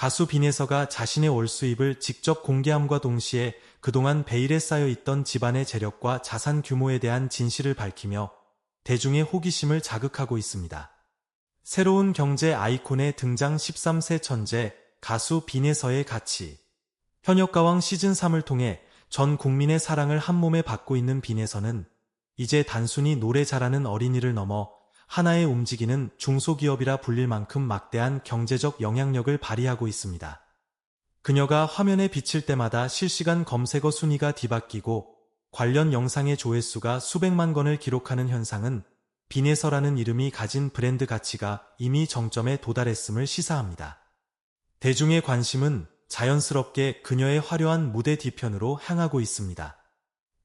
가수 빈에서가 자신의 월 수입을 직접 공개함과 동시에 그동안 베일에 쌓여 있던 집안의 재력과 자산 규모에 대한 진실을 밝히며 대중의 호기심을 자극하고 있습니다. 새로운 경제 아이콘의 등장 13세 천재 가수 빈에서의 가치 현역가왕 시즌3을 통해 전 국민의 사랑을 한몸에 받고 있는 빈에서는 이제 단순히 노래 잘하는 어린이를 넘어 하나의 움직이는 중소기업이라 불릴 만큼 막대한 경제적 영향력을 발휘하고 있습니다. 그녀가 화면에 비칠 때마다 실시간 검색어 순위가 뒤바뀌고 관련 영상의 조회수가 수백만 건을 기록하는 현상은 비네서라는 이름이 가진 브랜드 가치가 이미 정점에 도달했음을 시사합니다. 대중의 관심은 자연스럽게 그녀의 화려한 무대 뒤편으로 향하고 있습니다.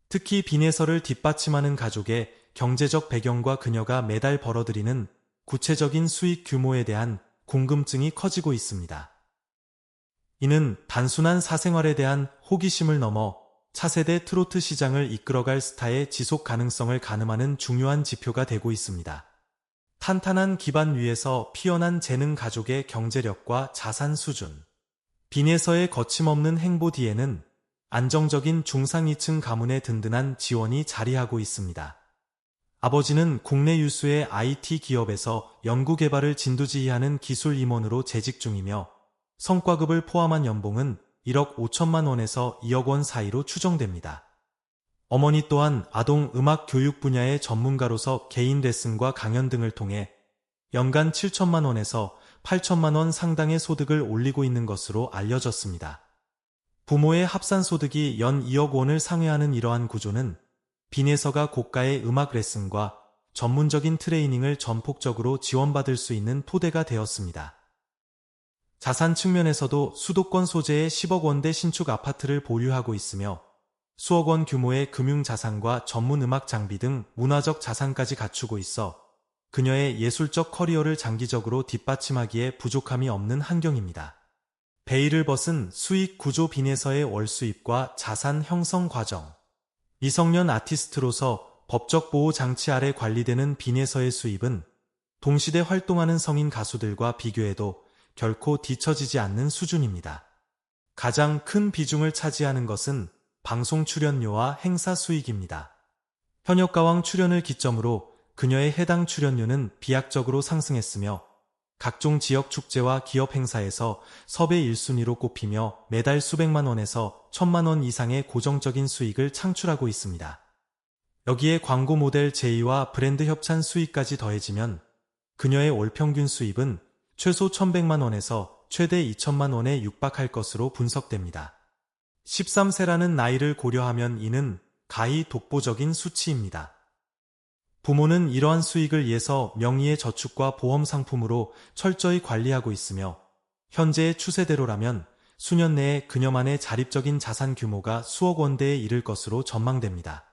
특히 비네서를 뒷받침하는 가족의 경제적 배경과 그녀가 매달 벌어들이는 구체적인 수익 규모에 대한 궁금증이 커지고 있습니다. 이는 단순한 사생활에 대한 호기심을 넘어 차세대 트로트 시장을 이끌어갈 스타의 지속 가능성을 가늠하는 중요한 지표가 되고 있습니다. 탄탄한 기반 위에서 피어난 재능 가족의 경제력과 자산 수준. 빈에서의 거침없는 행보 뒤에는 안정적인 중상위층 가문의 든든한 지원이 자리하고 있습니다. 아버지는 국내 유수의 IT 기업에서 연구개발을 진두지휘하는 기술 임원으로 재직 중이며 성과급을 포함한 연봉은 1억 5천만 원에서 2억 원 사이로 추정됩니다. 어머니 또한 아동 음악 교육 분야의 전문가로서 개인 레슨과 강연 등을 통해 연간 7천만 원에서 8천만 원 상당의 소득을 올리고 있는 것으로 알려졌습니다. 부모의 합산 소득이 연 2억 원을 상회하는 이러한 구조는 빈에서가 고가의 음악 레슨과 전문적인 트레이닝을 전폭적으로 지원받을 수 있는 토대가 되었습니다. 자산 측면에서도 수도권 소재의 10억 원대 신축 아파트를 보유하고 있으며 수억 원 규모의 금융 자산과 전문 음악 장비 등 문화적 자산까지 갖추고 있어 그녀의 예술적 커리어를 장기적으로 뒷받침하기에 부족함이 없는 환경입니다. 베일을 벗은 수익 구조 빈에서의 월 수입과 자산 형성 과정 미성년 아티스트로서 법적 보호 장치 아래 관리되는 빈에서의 수입은 동시대 활동하는 성인 가수들과 비교해도 결코 뒤처지지 않는 수준입니다. 가장 큰 비중을 차지하는 것은 방송 출연료와 행사 수익입니다. 현역 가왕 출연을 기점으로 그녀의 해당 출연료는 비약적으로 상승했으며 각종 지역 축제와 기업 행사에서 섭외 1순위로 꼽히며 매달 수백만 원에서 천만 원 이상의 고정적인 수익을 창출하고 있습니다. 여기에 광고 모델 제의와 브랜드 협찬 수익까지 더해지면 그녀의 월 평균 수입은 최소 1100만 원에서 최대 2천만 원에 육박할 것으로 분석됩니다. 13세라는 나이를 고려하면 이는 가히 독보적인 수치입니다. 부모는 이러한 수익을 위해서 명의의 저축과 보험 상품으로 철저히 관리하고 있으며 현재의 추세대로라면 수년 내에 그녀만의 자립적인 자산 규모가 수억 원대에 이를 것으로 전망됩니다.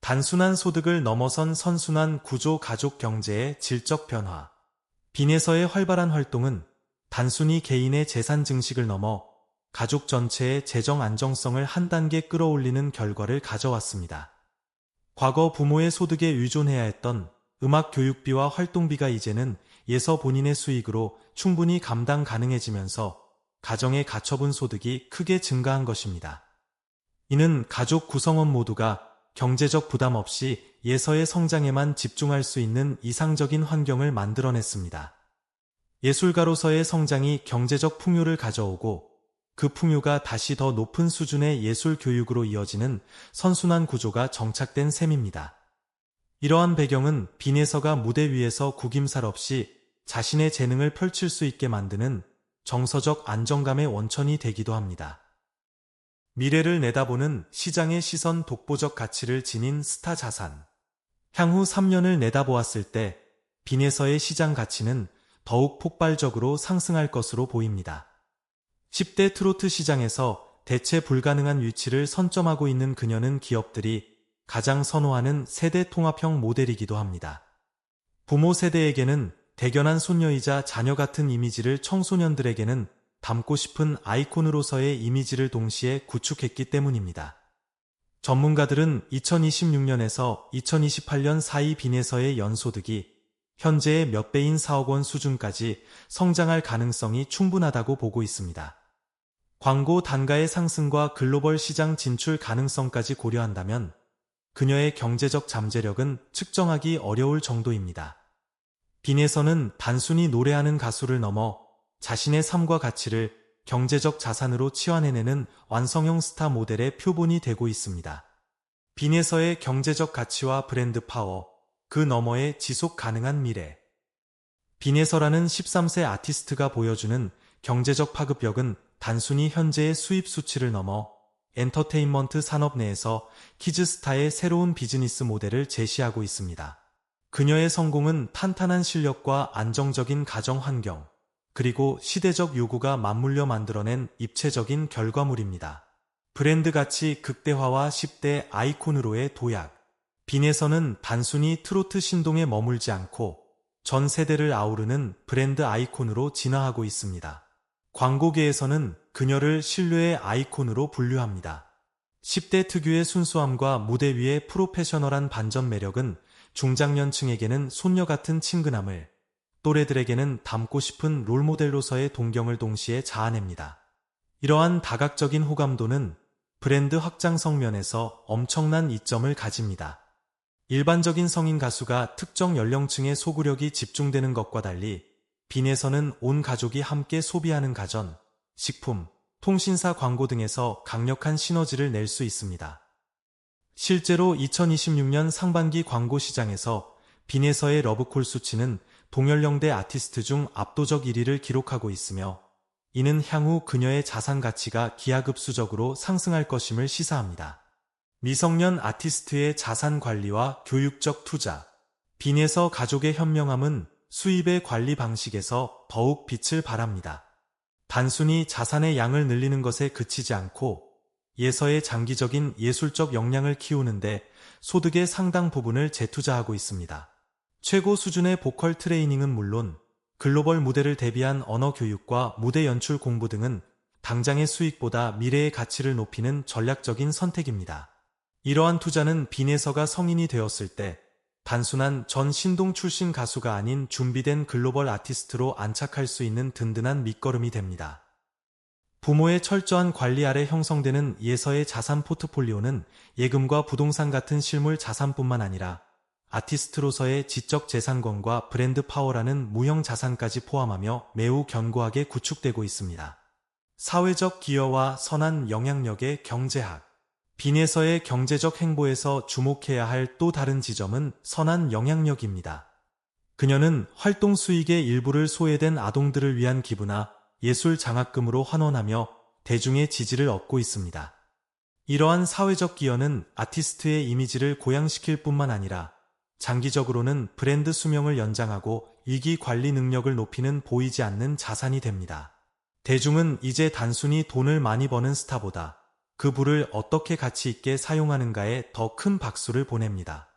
단순한 소득을 넘어선 선순환 구조 가족 경제의 질적 변화 빈에서의 활발한 활동은 단순히 개인의 재산 증식을 넘어 가족 전체의 재정 안정성을 한 단계 끌어올리는 결과를 가져왔습니다. 과거 부모의 소득에 의존해야 했던 음악 교육비와 활동비가 이제는 예서 본인의 수익으로 충분히 감당 가능해지면서 가정의 가처분 소득이 크게 증가한 것입니다. 이는 가족 구성원 모두가 경제적 부담 없이 예서의 성장에만 집중할 수 있는 이상적인 환경을 만들어냈습니다. 예술가로서의 성장이 경제적 풍요를 가져오고 그 풍요가 다시 더 높은 수준의 예술 교육으로 이어지는 선순환 구조가 정착된 셈입니다. 이러한 배경은 빈에서가 무대 위에서 구김살 없이 자신의 재능을 펼칠 수 있게 만드는 정서적 안정감의 원천이 되기도 합니다. 미래를 내다보는 시장의 시선 독보적 가치를 지닌 스타 자산. 향후 3년을 내다보았을 때 빈에서의 시장 가치는 더욱 폭발적으로 상승할 것으로 보입니다. 10대 트로트 시장에서 대체 불가능한 위치를 선점하고 있는 그녀는 기업들이 가장 선호하는 세대 통합형 모델이기도 합니다. 부모 세대에게는 대견한 손녀이자 자녀 같은 이미지를 청소년들에게는 담고 싶은 아이콘으로서의 이미지를 동시에 구축했기 때문입니다. 전문가들은 2026년에서 2028년 사이 빈에서의 연소득이 현재의 몇 배인 4억 원 수준까지 성장할 가능성이 충분하다고 보고 있습니다. 광고 단가의 상승과 글로벌 시장 진출 가능성까지 고려한다면 그녀의 경제적 잠재력은 측정하기 어려울 정도입니다. 빈에서는 단순히 노래하는 가수를 넘어 자신의 삶과 가치를 경제적 자산으로 치환해내는 완성형 스타 모델의 표본이 되고 있습니다. 빈에서의 경제적 가치와 브랜드 파워, 그 너머의 지속 가능한 미래. 빈에서라는 13세 아티스트가 보여주는 경제적 파급력은 단순히 현재의 수입 수치를 넘어 엔터테인먼트 산업 내에서 키즈스타의 새로운 비즈니스 모델을 제시하고 있습니다. 그녀의 성공은 탄탄한 실력과 안정적인 가정 환경, 그리고 시대적 요구가 맞물려 만들어낸 입체적인 결과물입니다. 브랜드 가치 극대화와 10대 아이콘으로의 도약. 빈에서는 단순히 트로트 신동에 머물지 않고 전 세대를 아우르는 브랜드 아이콘으로 진화하고 있습니다. 광고계에서는 그녀를 신뢰의 아이콘으로 분류합니다. 10대 특유의 순수함과 무대 위의 프로페셔널한 반전 매력은 중장년층에게는 손녀 같은 친근함을, 또래들에게는 닮고 싶은 롤모델로서의 동경을 동시에 자아냅니다. 이러한 다각적인 호감도는 브랜드 확장 성 면에서 엄청난 이점을 가집니다. 일반적인 성인 가수가 특정 연령층의 소구력이 집중되는 것과 달리 빈에서는 온 가족이 함께 소비하는 가전, 식품, 통신사 광고 등에서 강력한 시너지를 낼 수 있습니다. 실제로 2026년 상반기 광고 시장에서 빈에서의 러브콜 수치는 동연령대 아티스트 중 압도적 1위를 기록하고 있으며 이는 향후 그녀의 자산 가치가 기하급수적으로 상승할 것임을 시사합니다. 미성년 아티스트의 자산 관리와 교육적 투자 빈에서 가족의 현명함은 수입의 관리 방식에서 더욱 빛을 발합니다. 단순히 자산의 양을 늘리는 것에 그치지 않고 예서의 장기적인 예술적 역량을 키우는데 소득의 상당 부분을 재투자하고 있습니다. 최고 수준의 보컬 트레이닝은 물론 글로벌 무대를 대비한 언어 교육과 무대 연출 공부 등은 당장의 수익보다 미래의 가치를 높이는 전략적인 선택입니다. 이러한 투자는 빈에서가 성인이 되었을 때 단순한 전 신동 출신 가수가 아닌 준비된 글로벌 아티스트로 안착할 수 있는 든든한 밑거름이 됩니다. 부모의 철저한 관리 아래 형성되는 예서의 자산 포트폴리오는 예금과 부동산 같은 실물 자산뿐만 아니라 아티스트로서의 지적 재산권과 브랜드 파워라는 무형 자산까지 포함하며 매우 견고하게 구축되고 있습니다. 사회적 기여와 선한 영향력의 경제학 빈에서의 경제적 행보에서 주목해야 할 또 다른 지점은 선한 영향력입니다. 그녀는 활동 수익의 일부를 소외된 아동들을 위한 기부나 예술 장학금으로 환원하며 대중의 지지를 얻고 있습니다. 이러한 사회적 기여는 아티스트의 이미지를 고양시킬 뿐만 아니라 장기적으로는 브랜드 수명을 연장하고 이기 관리 능력을 높이는 보이지 않는 자산이 됩니다. 대중은 이제 단순히 돈을 많이 버는 스타보다 그 부를 어떻게 가치 있게 사용하는가에 더 큰 박수를 보냅니다.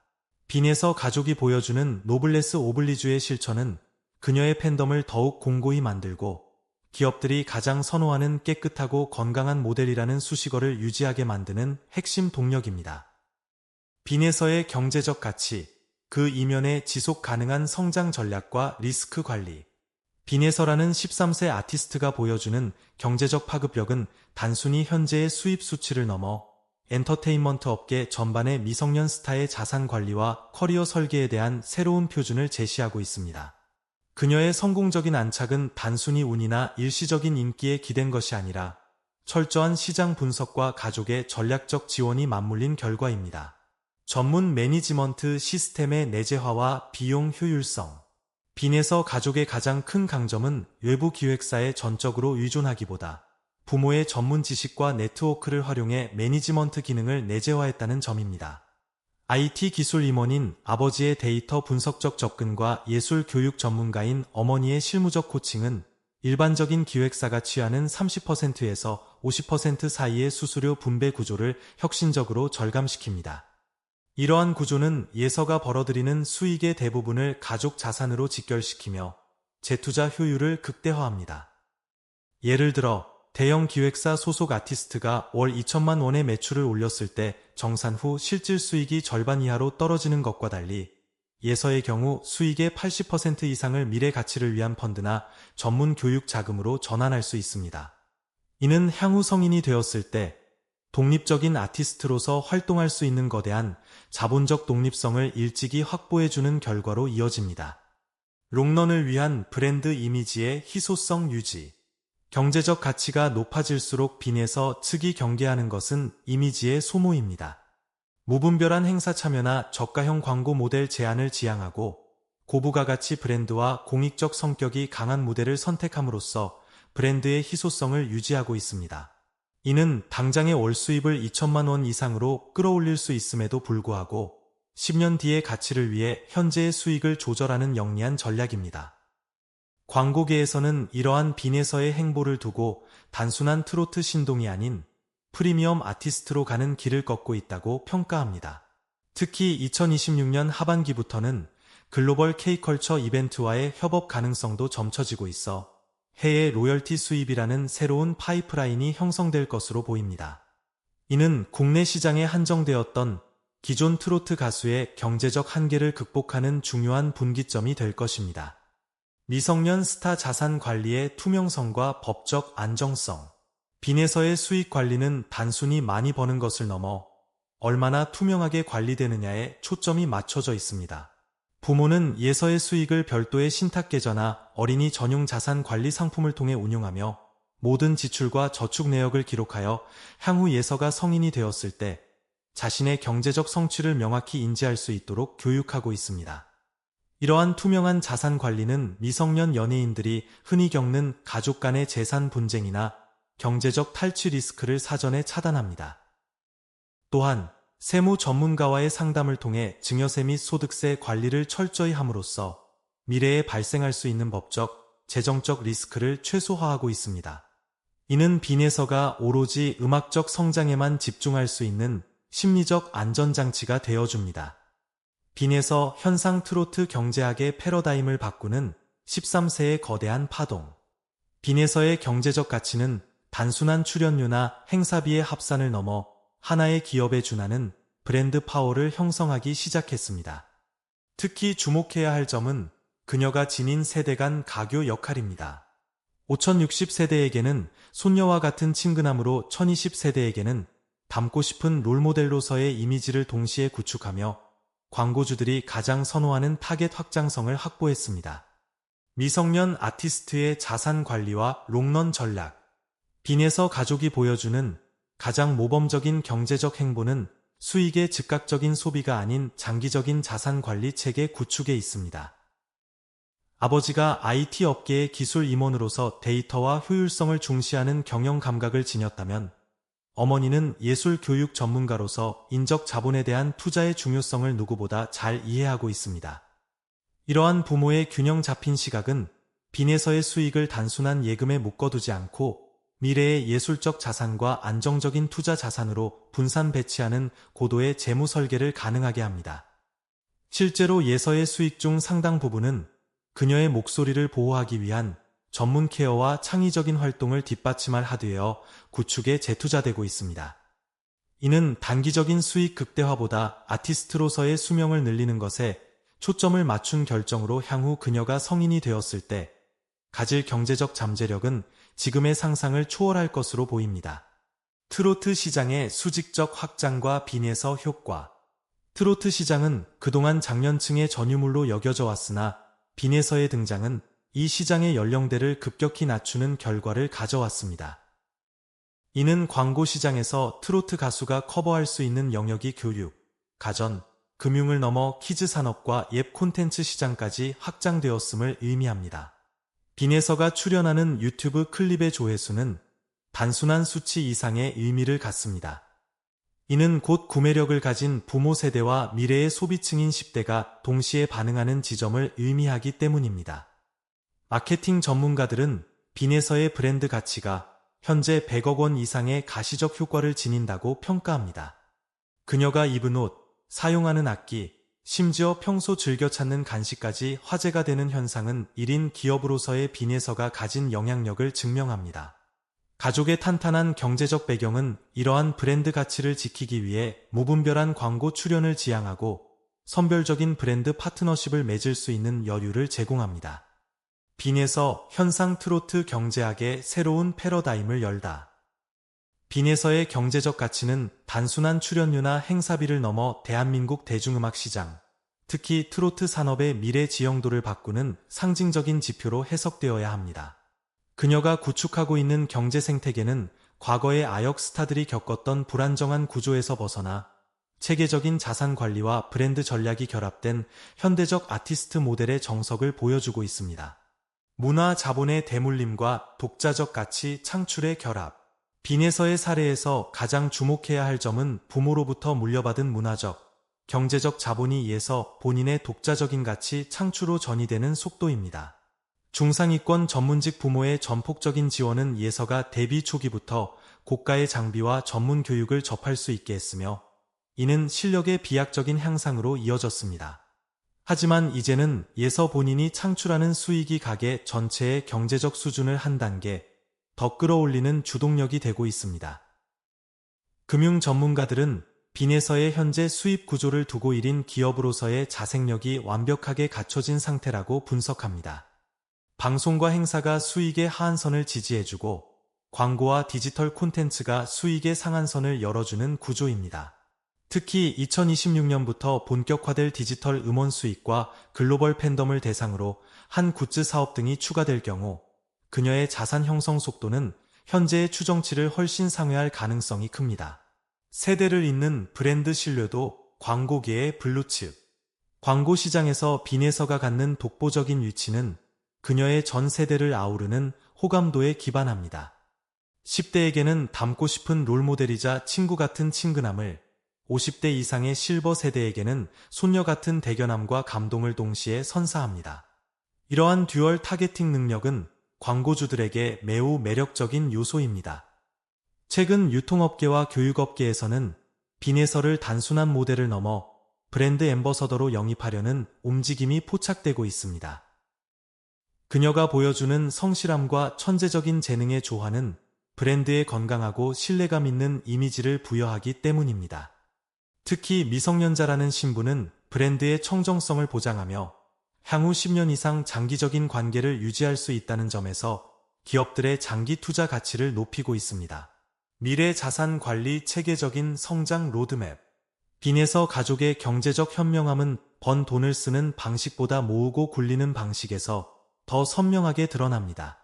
빈에서 가족이 보여주는 노블레스 오블리주의 실천은 그녀의 팬덤을 더욱 공고히 만들고 기업들이 가장 선호하는 깨끗하고 건강한 모델이라는 수식어를 유지하게 만드는 핵심 동력입니다. 빈에서의 경제적 가치, 그 이면의 지속 가능한 성장 전략과 리스크 관리, 빈에서라는 13세 아티스트가 보여주는 경제적 파급력은 단순히 현재의 수입 수치를 넘어 엔터테인먼트 업계 전반의 미성년 스타의 자산 관리와 커리어 설계에 대한 새로운 표준을 제시하고 있습니다. 그녀의 성공적인 안착은 단순히 운이나 일시적인 인기에 기댄 것이 아니라 철저한 시장 분석과 가족의 전략적 지원이 맞물린 결과입니다. 전문 매니지먼트 시스템의 내재화와 비용 효율성 빈에서 가족의 가장 큰 강점은 외부 기획사에 전적으로 의존하기보다 부모의 전문 지식과 네트워크를 활용해 매니지먼트 기능을 내재화했다는 점입니다. IT 기술 임원인 아버지의 데이터 분석적 접근과 예술 교육 전문가인 어머니의 실무적 코칭은 일반적인 기획사가 취하는 30%에서 50% 사이의 수수료 분배 구조를 혁신적으로 절감시킵니다. 이러한 구조는 예서가 벌어들이는 수익의 대부분을 가족 자산으로 직결시키며 재투자 효율을 극대화합니다. 예를 들어 대형 기획사 소속 아티스트가 월 2천만 원의 매출을 올렸을 때 정산 후 실질 수익이 절반 이하로 떨어지는 것과 달리 예서의 경우 수익의 80% 이상을 미래 가치를 위한 펀드나 전문 교육 자금으로 전환할 수 있습니다. 이는 향후 성인이 되었을 때 독립적인 아티스트로서 활동할 수 있는 거대한 자본적 독립성을 일찍이 확보해주는 결과로 이어집니다. 롱런을 위한 브랜드 이미지의 희소성 유지. 경제적 가치가 높아질수록 빈에서 측이 경계하는 것은 이미지의 소모입니다. 무분별한 행사 참여나 저가형 광고 모델 제안을 지향하고 고부가 가치 브랜드와 공익적 성격이 강한 무대를 선택함으로써 브랜드의 희소성을 유지하고 있습니다. 이는 당장의 월 수입을 2천만 원 이상으로 끌어올릴 수 있음에도 불구하고 10년 뒤의 가치를 위해 현재의 수익을 조절하는 영리한 전략입니다. 광고계에서는 이러한 빈에서의 행보를 두고 단순한 트로트 신동이 아닌 프리미엄 아티스트로 가는 길을 걷고 있다고 평가합니다. 특히 2026년 하반기부터는 글로벌 K컬처 이벤트와의 협업 가능성도 점쳐지고 있어 해외 로열티 수입이라는 새로운 파이프라인이 형성될 것으로 보입니다. 이는 국내 시장에 한정되었던 기존 트로트 가수의 경제적 한계를 극복하는 중요한 분기점이 될 것입니다. 미성년 스타 자산 관리의 투명성과 법적 안정성 빈에서의 수익 관리는 단순히 많이 버는 것을 넘어 얼마나 투명하게 관리되느냐에 초점이 맞춰져 있습니다. 부모는 예서의 수익을 별도의 신탁계좌나 어린이 전용 자산 관리 상품을 통해 운용하며 모든 지출과 저축 내역을 기록하여 향후 예서가 성인이 되었을 때 자신의 경제적 성취를 명확히 인지할 수 있도록 교육하고 있습니다. 이러한 투명한 자산 관리는 미성년 연예인들이 흔히 겪는 가족 간의 재산 분쟁이나 경제적 탈취 리스크를 사전에 차단합니다. 또한 세무 전문가와의 상담을 통해 증여세 및 소득세 관리를 철저히 함으로써 미래에 발생할 수 있는 법적, 재정적 리스크를 최소화하고 있습니다. 이는 빈에서가 오로지 음악적 성장에만 집중할 수 있는 심리적 안전장치가 되어줍니다. 빈에서 현상 트로트 경제학의 패러다임을 바꾸는 13세의 거대한 파동. 빈에서의 경제적 가치는 단순한 출연료나 행사비의 합산을 넘어 하나의 기업에 준하는 브랜드 파워를 형성하기 시작했습니다. 특히 주목해야 할 점은 그녀가 지닌 세대 간 가교 역할입니다. 5060세대에게는 손녀와 같은 친근함으로 1020세대에게는 닮고 싶은 롤모델로서의 이미지를 동시에 구축하며 광고주들이 가장 선호하는 타겟 확장성을 확보했습니다. 미성년 아티스트의 자산 관리와 롱런 전략 빈에서 가족이 보여주는 가장 모범적인 경제적 행보는 수익의 즉각적인 소비가 아닌 장기적인 자산 관리 체계 구축에 있습니다. 아버지가 IT 업계의 기술 임원으로서 데이터와 효율성을 중시하는 경영 감각을 지녔다면 어머니는 예술 교육 전문가로서 인적 자본에 대한 투자의 중요성을 누구보다 잘 이해하고 있습니다. 이러한 부모의 균형 잡힌 시각은 빈에서의 수익을 단순한 예금에 묶어두지 않고 미래의 예술적 자산과 안정적인 투자 자산으로 분산 배치하는 고도의 재무 설계를 가능하게 합니다. 실제로 예서의 수익 중 상당 부분은 그녀의 목소리를 보호하기 위한 전문 케어와 창의적인 활동을 뒷받침할 하드웨어 구축에 재투자되고 있습니다. 이는 단기적인 수익 극대화보다 아티스트로서의 수명을 늘리는 것에 초점을 맞춘 결정으로 향후 그녀가 성인이 되었을 때 가질 경제적 잠재력은 지금의 상상을 초월할 것으로 보입니다. 트로트 시장의 수직적 확장과 빈에서 효과 트로트 시장은 그동안 장년층의 전유물로 여겨져 왔으나 빈에서의 등장은 이 시장의 연령대를 급격히 낮추는 결과를 가져왔습니다. 이는 광고 시장에서 트로트 가수가 커버할 수 있는 영역이 교육, 가전, 금융을 넘어 키즈 산업과 앱 콘텐츠 시장까지 확장되었음을 의미합니다. 빈에서가 출연하는 유튜브 클립의 조회수는 단순한 수치 이상의 의미를 갖습니다. 이는 곧 구매력을 가진 부모 세대와 미래의 소비층인 10대가 동시에 반응하는 지점을 의미하기 때문입니다. 마케팅 전문가들은 빈에서의 브랜드 가치가 현재 100억 원 이상의 가시적 효과를 지닌다고 평가합니다. 그녀가 입은 옷, 사용하는 악기, 심지어 평소 즐겨 찾는 간식까지 화제가 되는 현상은 1인 기업으로서의 빈에서가 가진 영향력을 증명합니다. 가족의 탄탄한 경제적 배경은 이러한 브랜드 가치를 지키기 위해 무분별한 광고 출연을 지향하고 선별적인 브랜드 파트너십을 맺을 수 있는 여유를 제공합니다. 빈에서 현상 트로트 경제학의 새로운 패러다임을 열다. 빈에서의 경제적 가치는 단순한 출연료나 행사비를 넘어 대한민국 대중음악 시장, 특히 트로트 산업의 미래 지형도를 바꾸는 상징적인 지표로 해석되어야 합니다. 그녀가 구축하고 있는 경제 생태계는 과거의 아역 스타들이 겪었던 불안정한 구조에서 벗어나 체계적인 자산 관리와 브랜드 전략이 결합된 현대적 아티스트 모델의 정석을 보여주고 있습니다. 문화 자본의 대물림과 독자적 가치 창출의 결합. 빈에서의 사례에서 가장 주목해야 할 점은 부모로부터 물려받은 문화적, 경제적 자본이 이에서 본인의 독자적인 가치 창출로 전이되는 속도입니다. 중상위권 전문직 부모의 전폭적인 지원은 예서가 데뷔 초기부터 고가의 장비와 전문 교육을 접할 수 있게 했으며 이는 실력의 비약적인 향상으로 이어졌습니다. 하지만 이제는 예서 본인이 창출하는 수익이 가게 전체의 경제적 수준을 한 단계 더 끌어올리는 주동력이 되고 있습니다. 금융 전문가들은 빈에서의 현재 수입 구조를 두고 1인 기업으로서의 자생력이 완벽하게 갖춰진 상태라고 분석합니다. 방송과 행사가 수익의 하한선을 지지해주고 광고와 디지털 콘텐츠가 수익의 상한선을 열어주는 구조입니다. 특히 2026년부터 본격화될 디지털 음원 수익과 글로벌 팬덤을 대상으로 한 굿즈 사업 등이 추가될 경우 그녀의 자산 형성 속도는 현재의 추정치를 훨씬 상회할 가능성이 큽니다. 세대를 잇는 브랜드 신뢰도 광고계의 블루칩. 광고 시장에서 빈에서가 갖는 독보적인 위치는 그녀의 전 세대를 아우르는 호감도에 기반합니다. 10대에게는 닮고 싶은 롤모델이자 친구 같은 친근함을 50대 이상의 실버 세대에게는 손녀 같은 대견함과 감동을 동시에 선사합니다. 이러한 듀얼 타겟팅 능력은 광고주들에게 매우 매력적인 요소입니다. 최근 유통업계와 교육업계에서는 빈에서를 단순한 모델을 넘어 브랜드 엠버서더로 영입하려는 움직임이 포착되고 있습니다. 그녀가 보여주는 성실함과 천재적인 재능의 조화는 브랜드의 건강하고 신뢰감 있는 이미지를 부여하기 때문입니다. 특히 미성년자라는 신분은 브랜드의 청정성을 보장하며 향후 10년 이상 장기적인 관계를 유지할 수 있다는 점에서 기업들의 장기 투자 가치를 높이고 있습니다. 미래 자산 관리 체계적인 성장 로드맵. 빈에서 가족의 경제적 현명함은 번 돈을 쓰는 방식보다 모으고 굴리는 방식에서 더 선명하게 드러납니다.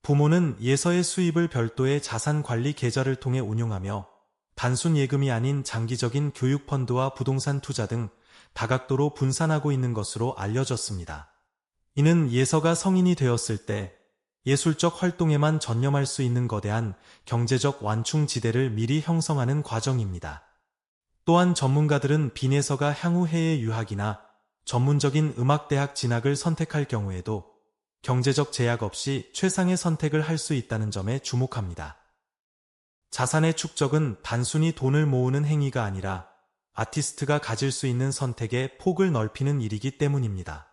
부모는 예서의 수입을 별도의 자산 관리 계좌를 통해 운용하며 단순 예금이 아닌 장기적인 교육 펀드와 부동산 투자 등 다각도로 분산하고 있는 것으로 알려졌습니다. 이는 예서가 성인이 되었을 때 예술적 활동에만 전념할 수 있는 거대한 경제적 완충지대를 미리 형성하는 과정입니다. 또한 전문가들은 빈에서가 향후 해외 유학이나 전문적인 음악대학 진학을 선택할 경우에도 경제적 제약 없이 최상의 선택을 할 수 있다는 점에 주목합니다. 자산의 축적은 단순히 돈을 모으는 행위가 아니라 아티스트가 가질 수 있는 선택의 폭을 넓히는 일이기 때문입니다.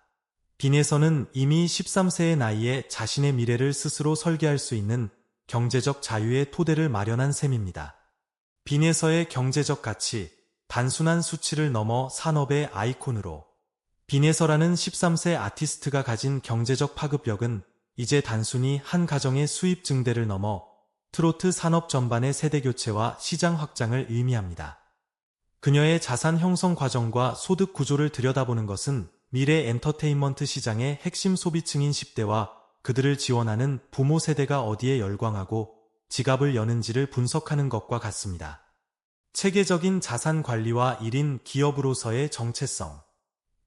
빈에서는 이미 13세의 나이에 자신의 미래를 스스로 설계할 수 있는 경제적 자유의 토대를 마련한 셈입니다. 빈에서의 경제적 가치, 단순한 수치를 넘어 산업의 아이콘으로 빈에서라는 13세 아티스트가 가진 경제적 파급력은 이제 단순히 한 가정의 수입 증대를 넘어 트로트 산업 전반의 세대 교체와 시장 확장을 의미합니다. 그녀의 자산 형성 과정과 소득 구조를 들여다보는 것은 미래 엔터테인먼트 시장의 핵심 소비층인 10대와 그들을 지원하는 부모 세대가 어디에 열광하고 지갑을 여는지를 분석하는 것과 같습니다. 체계적인 자산 관리와 1인 기업으로서의 정체성.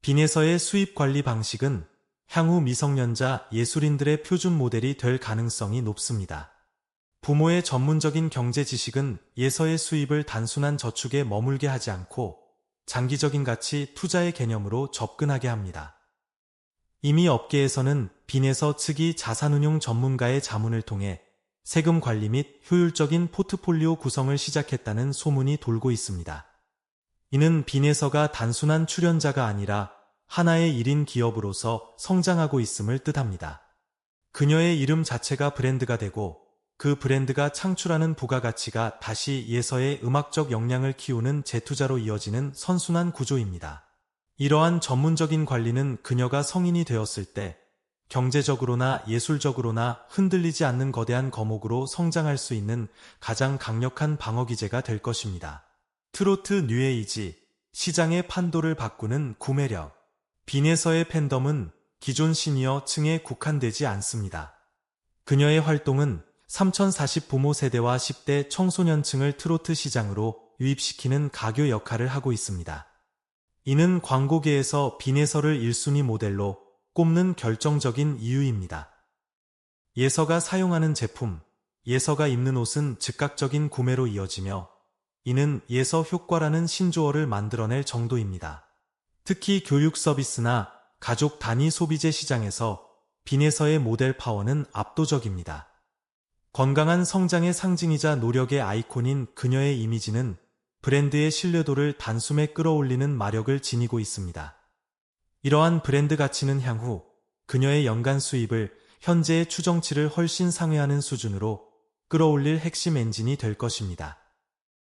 빈에서의 수입 관리 방식은 향후 미성년자 예술인들의 표준 모델이 될 가능성이 높습니다. 부모의 전문적인 경제 지식은 예서의 수입을 단순한 저축에 머물게 하지 않고 장기적인 가치 투자의 개념으로 접근하게 합니다. 이미 업계에서는 빈에서 측이 자산운용 전문가의 자문을 통해 세금 관리 및 효율적인 포트폴리오 구성을 시작했다는 소문이 돌고 있습니다. 이는 빈에서가 단순한 출연자가 아니라 하나의 1인 기업으로서 성장하고 있음을 뜻합니다. 그녀의 이름 자체가 브랜드가 되고 그 브랜드가 창출하는 부가가치가 다시 예서의 음악적 역량을 키우는 재투자로 이어지는 선순환 구조입니다. 이러한 전문적인 관리는 그녀가 성인이 되었을 때 경제적으로나 예술적으로나 흔들리지 않는 거대한 거목으로 성장할 수 있는 가장 강력한 방어 기제가 될 것입니다. 트로트 뉴에이지, 시장의 판도를 바꾸는 구매력. 빈에서의 팬덤은 기존 시니어 층에 국한되지 않습니다. 그녀의 활동은 3040 부모 세대와 10대 청소년층을 트로트 시장으로 유입시키는 가교 역할을 하고 있습니다. 이는 광고계에서 빈에서를 1순위 모델로 꼽는 결정적인 이유입니다. 예서가 사용하는 제품, 예서가 입는 옷은 즉각적인 구매로 이어지며 이는 예서 효과라는 신조어를 만들어낼 정도입니다. 특히 교육 서비스나 가족 단위 소비재 시장에서 빈에서의 모델 파워는 압도적입니다. 건강한 성장의 상징이자 노력의 아이콘인 그녀의 이미지는 브랜드의 신뢰도를 단숨에 끌어올리는 마력을 지니고 있습니다. 이러한 브랜드 가치는 향후 그녀의 연간 수입을 현재의 추정치를 훨씬 상회하는 수준으로 끌어올릴 핵심 엔진이 될 것입니다.